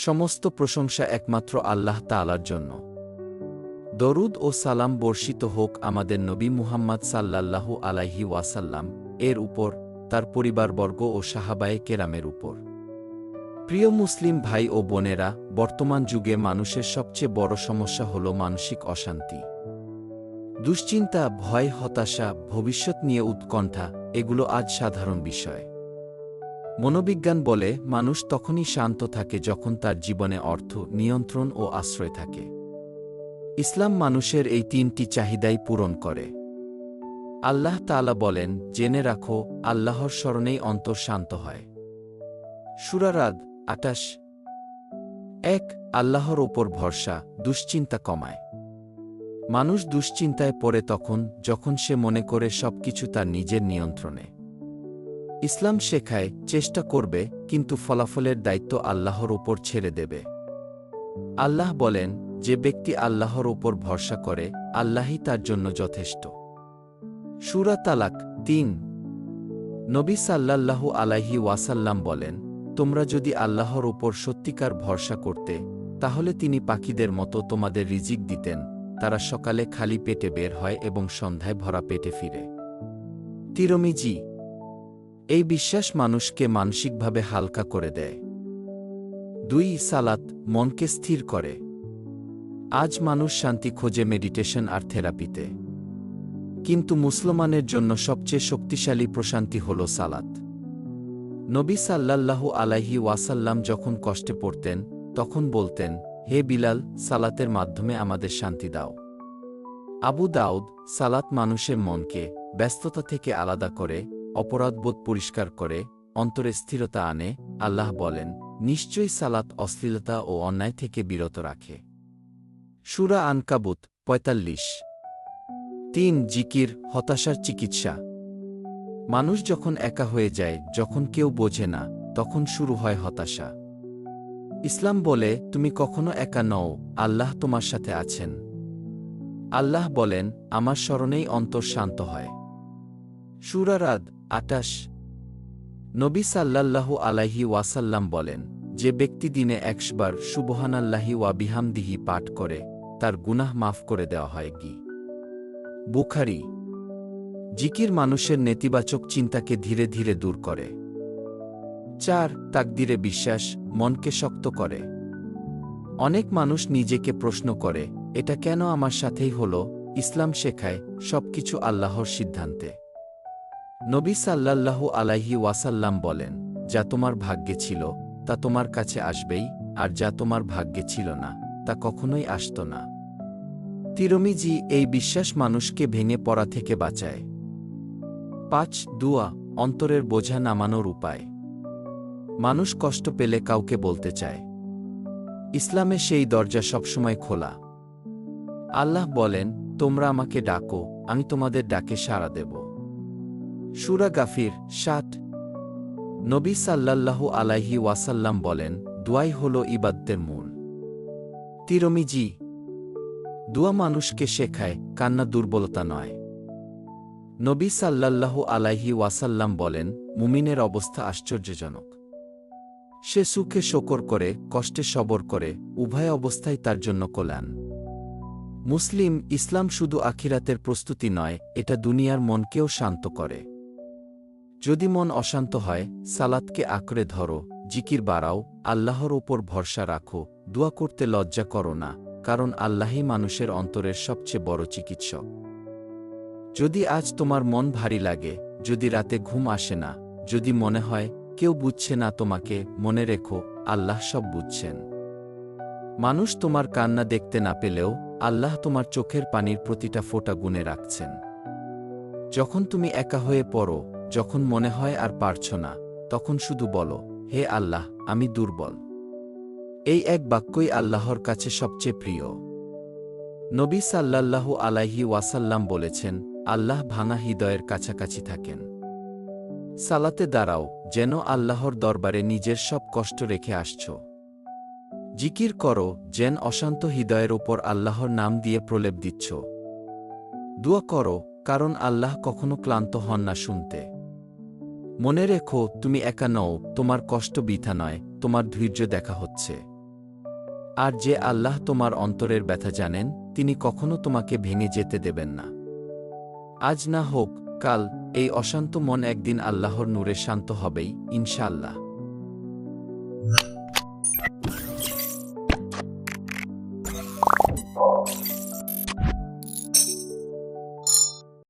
সমস্ত প্রশংসা একমাত্র আল্লাহ তাআলার জন্য। দরুদ ও সালাম বর্ষিত হোক আমাদের নবী মুহাম্মদ সাল্লাল্লাহু আলাইহি ওয়াসাল্লাম, এর উপর, তার পরিবারবর্গ ও সাহাবায়ে কেরামের উপর। প্রিয় মুসলিম ভাই ও বোনেরা, বর্তমান যুগে মানুষের সবচেয়ে বড় সমস্যা হল মানসিক অশান্তি। দুশ্চিন্তা, ভয়, হতাশা, ভবিষ্যৎ নিয়ে উৎকণ্ঠা, এগুলো আজ সাধারণ বিষয়। মনোবিজ্ঞান বলে, মানুষ তখনই শান্ত থাকে যখন তার জীবনে অর্থ, নিয়ন্ত্রণ ও আশ্রয় থাকে। ইসলাম মানুষের এই তিনটি চাহিদাই পূরণ করে। আল্লাহ তাআলা বলেন, জেনে রাখো, আল্লাহর স্মরণেই অন্তর শান্ত হয়। সুরারাদ আটাশ এক, আল্লাহর ওপর ভরসা, দুশ্চিন্তা কমায়। মানুষ দুশ্চিন্তায় পড়ে তখন, যখন সে মনে করে সবকিছু তার নিজের নিয়ন্ত্রণে। ইসলাম শেখায়, চেষ্টা করবে, কিন্তু ফলাফলের দায়িত্ব আল্লাহর ওপর ছেড়ে দেবে। আল্লাহ বলেন, যে ব্যক্তি আল্লাহর ওপর ভরসা করে, আল্লাহই তার জন্য যথেষ্ট। সুরা তালাক তিন। নবী সাল্লাল্লাহু আলাইহি ওয়াসাল্লাম বলেন, তোমরা যদি আল্লাহর ওপর সত্যিকার ভরসা করতে, তাহলে তিনি পাখিদের মতো তোমাদের রিজিক দিতেন। তারা সকালে খালি পেটে বের হয় এবং সন্ধ্যায় ভরা পেটে ফিরে। তিরমিজি এই বিশ্বাস মানুষকে মানসিকভাবে হালকা করে দেয়। দুই, সালাত মনকে স্থির করে। আজ মানুষ শান্তি খোঁজে মেডিটেশন আর থেরাপিতে। কিন্তু মুসলমানের জন্য সবচেয়ে শক্তিশালী প্রশান্তি হল সালাত। নবী সাল্লাল্লাহু আলাইহি ওয়াসাল্লাম যখন কষ্টে পড়তেন, তখন বলতেন, হে বিলাল, সালাতের মাধ্যমে আমাদের শান্তি দাও। আবু দাউদ, সালাত মানুষের মনকে ব্যস্ততা থেকে আলাদা করে অপরাধবোধ পরিষ্কার করে, অন্তরে স্থিরতা আনে, আল্লাহ বলেন, নিশ্চয়ই সালাত অশ্লীলতা ও অন্যায় থেকে বিরত রাখে। সুরা আনকাবুত, পঁয়তাল্লিশ। তিন, জিকির, হতাশার চিকিৎসা। মানুষ যখন একা হয়ে যায়, যখন কেউ বোঝে না, তখন শুরু হয় হতাশা। ইসলাম বলে, তুমি কখনো একা নও, আল্লাহ তোমার সাথে আছেন। আল্লাহ বলেন, আমার স্মরণেই অন্তর শান্ত হয়। সুরারাদ, আটাশ। নবী সাল্লাল্লাহু আলাইহি ওয়াসাল্লাম বলেন, যে ব্যক্তি দিনে একশবার সুবহানাল্লাহি ওয়া বিহামদিহি পাঠ করে, তার গুনাহ মাফ করে দেওয়া হয় কি? বুখারি, জিকির মানুষের নেতিবাচক চিন্তাকে ধীরে ধীরে দূর করে। চার, তাকদিরে বিশ্বাস, মনকে শক্ত করে। অনেক মানুষ নিজেকে প্রশ্ন করে, এটা কেন আমার সাথেই হল? ইসলাম শেখায়, সবকিছু আল্লাহর সিদ্ধান্তে। নবী সাল্লাল্লাহু আলাইহি ওয়াসাল্লাম বলেন, যা তোমার ভাগ্যে ছিল, তা তোমার কাছে আসবেই, আর যা তোমার ভাগ্যে ছিল না, তা কখনোই আসত না। তিরমিজি এই বিশ্বাস মানুষকে ভেঙে পড়া থেকে বাঁচায়। পাঁচ, দুয়া, অন্তরের বোঝা নামানোর উপায়। মানুষ কষ্ট পেলে কাউকে বলতে চায়। ইসলামে সেই দরজা সবসময় খোলা। আল্লাহ বলেন, তোমরা আমাকে ডাকো, আমি তোমাদের ডাকে সাড়া দেব। সুরা গাফির ষাট নবী সাল্লাল্লাহু আলাইহি ওয়াসাল্লাম বলেন, দুয়াই হল ইবাদ্দের মূল। তিরমিজি, দুয়া মানুষকে শেখায়, কান্না দুর্বলতা নয়। নবী সাল্লাল্লাহু আলাইহি ওয়াসাল্লাম বলেন, মুমিনের অবস্থা আশ্চর্যজনক। সে সুখে শকর করে, কষ্টে সবর করে, উভয় অবস্থায় তার জন্য কল্যাণ। মুসলিম, ইসলাম শুধু আখিরাতের প্রস্তুতি নয়, এটা দুনিয়ার মনকেও শান্ত করে। যদি মন অশান্ত হয়, সালাতকে আঁকড়ে ধরো, জিকির বাড়াও, আল্লাহর ওপর ভরসা রাখো, দোয়া করতে লজ্জা করো না, কারণ আল্লাহই মানুষের অন্তরের সবচেয়ে বড় চিকিৎসক। যদি আজ তোমার মন ভারী লাগে, যদি রাতে ঘুম আসে না, যদি মনে হয়, কেউ বুঝছে না তোমাকে, মনে রেখো, আল্লাহ সব বুঝছেন। মানুষ তোমার কান্না দেখতে না পেলেও, আল্লাহ তোমার চোখের পানির প্রতিটা ফোঁটা গুনে রাখছেন। যখন তুমি একা হয়ে পড়ো যখন মনে হয় আর পারছ না, তখন শুধু বলো, হে আল্লাহ, আমি দুর্বল। এই এক বাক্যই আল্লাহর কাছে সবচেয়ে প্রিয়। নবী সাল্লাল্লাহু আলাইহি ওয়াসাল্লাম বলেছেন, আল্লাহ ভাঙা হৃদয়ের কাছাকাছি থাকেন। সালাতে দাঁড়াও, যেন আল্লাহর দরবারে নিজের সব কষ্ট রেখে আসছ। জিকির করো, যেন অশান্ত হৃদয়ের ওপর আল্লাহর নাম দিয়ে প্রলেপ দিচ্ছ। দোয়া করো, কারণ আল্লাহ কখনো ক্লান্ত হন না শুনতে। মনে রেখো, তুমি একা নও, তোমার কষ্ট বৃথা নয়, তোমার ধৈর্য দেখা হচ্ছে। আর যে আল্লাহ তোমার অন্তরের ব্যথা জানেন, তিনি কখনো তোমাকে ভেঙে যেতে দেবেন না। আজ না হোক, কাল এই অশান্ত মন একদিন আল্লাহর নূরে শান্ত হবেই, ইনশাআল্লাহ।